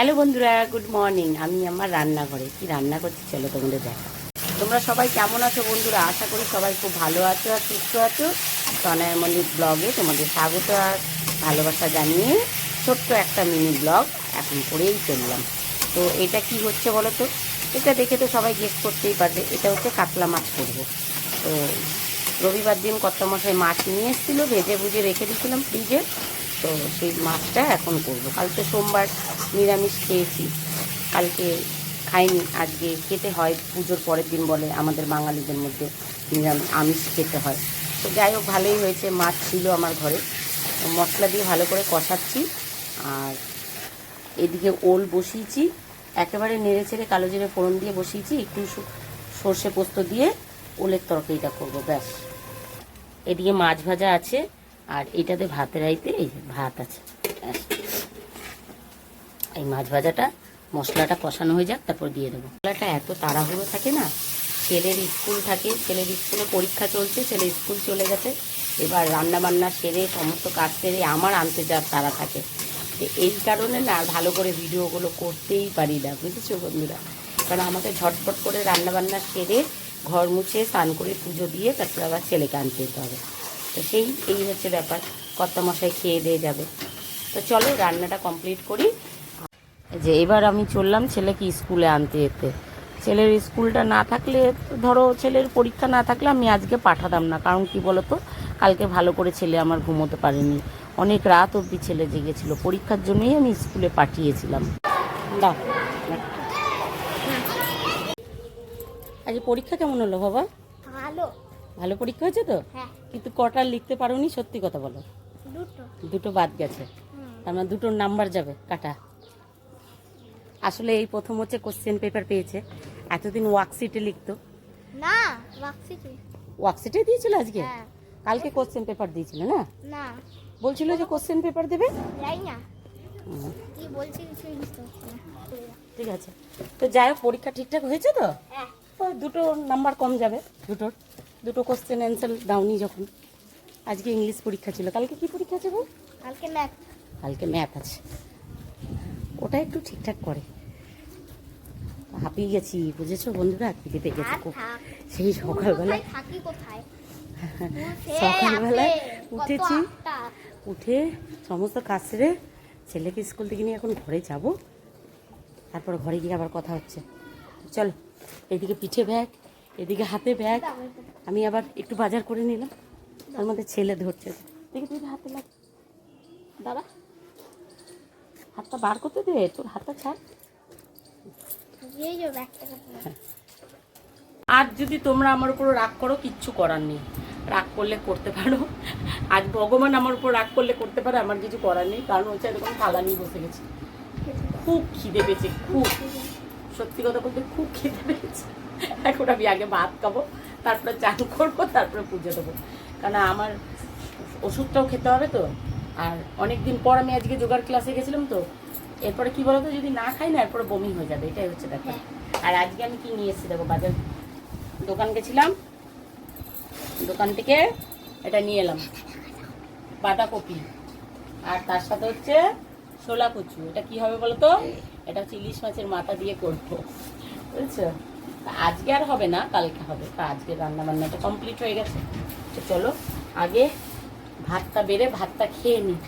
Hello বন্ধুরা, good morning. আমি আমার রান্নাঘরে। কি রান্না করছি চলো তোমাদের দেখা তোমরা সবাই কেমন আছো বন্ধুরা? আশা করি সবাই খুব ভালো আছো আর সুস্থ আছো। তনয় মল্লিক ব্লগে তোমাদের স্বাগত আর ভালোবাসা জানিয়ে ছোট্ট একটা মিনি ব্লগ এখন করেই চললাম। তো এটা কি হচ্ছে বলো তো? এটা দেখে তো সবাই গেস করতেই পারবে। এটা হচ্ছে কাতলা মাছ করব। তো রবিবার দিন কর্তামশাই মাছ নিয়ে এসেছিল, ভেজে ভুজে রেখে দিয়েছিলাম ফ্রিজে তো সেই মাছটা এখন করব। কালকে সোমবার নিরামিষ খেয়েছি। কালকে খাইনি। আজকে খেতে হয়, পুজোর পরের দিন বলে আমাদের বাঙালিদের মধ্যে নিরামিষ আমিষ খেতে হয়। তো যাই হোক, ভালোই হয়েছে। মাছ ছিল আমার ঘরে। মশলা দিয়ে ভালো করে কষাচ্ছি। আর এদিকে ওল বসিয়েছি। একেবারে নেড়ে ছেড়ে কালো জিরে ফোড়ন দিয়ে বসিয়েছি। একটু সর্ষে পোস্ত দিয়ে ওলের তরকারিটা করব, ব্যাস। এদিকে মাছ ভাজা আছে। আর এটাতে ভাতের আইতে এই ভাত আছে। এই মাছ ভাজাটা, মশলাটা কষানো হয়ে যাক, তারপর দিয়ে দেবো। মশলাটা এত তাড়াহুড়ো থাকে না, ছেলের স্কুল থাকে, ছেলের স্কুলে পরীক্ষা চলছে ছেলে স্কুল চলে গেছে। এবার রান্না বান্না সেরে, সমস্ত কাজ সেরে আমার আনতে যাওয়ার তারা থাকে। এই কারণে না, ভালো করে ভিডিওগুলো করতেই পারি না, বুঝেছ বন্ধুরা? কারণ আমাকে ঝটপট করে রান্না বান্না সেরে, ঘর মুছে, স্নান করে, পুজো দিয়ে, তারপরে আবার ছেলেকে আনতে যেতে হবে। তো সেই, এই হচ্ছে ব্যাপার। কর্তা মশাই খেয়ে দিয়ে যাবে। তো চলো, রান্নাটা কমপ্লিট করি। যে এবার আমি চললাম ছেলেকে স্কুলে আনতে যেতে। ছেলের স্কুলটা না থাকলে, ধরো ছেলের পরীক্ষা না থাকলে আমি আজকে পাঠাতাম না। কারণ কি বলতো? কালকে ভালো করে ছেলে আমার ঘুমোতে পারেনি। অনেক রাত অবধি ছেলে জেগেছিল। পরীক্ষার জন্যই আমি স্কুলে পাঠিয়েছিলাম। আজ পরীক্ষা কেমন হলো বাবা? ভালো। ভালো পরীক্ষা হয়েছে তো? হ্যাঁ। কিন্তু কটা লিখতে পারোনি? সত্যি কথা বলো। দুটো। বাদ গেছে। তার মানে দুটোর নাম্বার যাবে কাটা। আসলে এই প্রথম হচ্ছে কোশ্চেন পেপার পেয়েছে। এতদিন ওয়ার্কশিটে লিখতো। না বাক্সিটি ওয়ার্কশিটে দিয়েছিল আজকে? হ্যাঁ। কালকে কোশ্চেন পেপার দিয়েছিল না? না। বলছিল যে কোশ্চেন পেপার দেবে? যাই না। কি বলছি কিছু ঠিক আছে। তো যাই হোক পরীক্ষা ঠিকঠাক হয়েছে তো? হ্যাঁ। দুটো নাম্বার কম যাবে দুটোর। দুটো কোশ্চেন অ্যান্সার দাওনি যখন। আজকে ইংলিশ পরীক্ষা ছিল। কালকে কি পরীক্ষা আছে কালকে ম্যাথ কালকে ম্যাথ আছে। ওটা একটু ঠিকঠাক করে। হাঁপিয়ে গেছি বুঝেছ বন্ধুরা? খিদে পেয়ে গেছে খুব। সেই সকালবেলা সকালবেলায় উঠেছি। উঠে সমস্ত কাজ সেরে ছেলেকে স্কুল থেকে নিয়ে এখন ঘরে যাব। তারপর ঘরে গিয়ে আবার কথা হচ্ছে। চলো এদিকে পিঠে ব্যাগ এদিকে হাতে ব্যাগ। আমি আবার একটু বাজার করে নিলাম। তার মধ্যে ছেলে ধরছে। দেখি তুই হাতে লাগ দাদা হাতটা বার করতে দে তোর হাতটা ছাড়। আজ যদি তোমরা আমার উপর রাগ করো কিচ্ছু করার নেই। রাগ করলে করতে পারো। আজ ভগবান আমার উপর রাগ করলে করতে পারে আমার কিছু করার নেই। কারণ হচ্ছে এরকম থালা নিয়ে বসে গেছি। খুব খিদে পেয়েছে খুব। সত্যি কথা বলতে খুব খিদে পেয়েছে। এখন আমি আগে ভাত খাব। তারপরে চান করব তারপরে পুজো দেবো। কারণ আমার ওষুধটাও খেতে হবে তো। আর অনেক দিন পর আমি আজকে যোগার ক্লাসে গেছিলাম তো। এরপরে কি বলতো যদি না খাই না এরপরে বমি হয়ে যাবে এটাই হচ্ছে ব্যাপার। আর আজকে আমি কি নিয়ে এসেছি দেখো বাজার দোকান গেছিলাম। দোকান থেকে এটা নিয়ে এলাম বাঁধাকপি। আর তার সাথে হচ্ছে শোলা কচু। এটা কি হবে বলতো? এটা হচ্ছে ইলিশ মাছের মাথা দিয়ে করব। বুঝছ? আজকে আর হবে না, কালকে হবে। তা আজকে রান্না বান্নাটা কমপ্লিট হয়ে গেছে। তো চলো, আগে ভাতটা বেড়ে ভাতটা খেয়ে নিই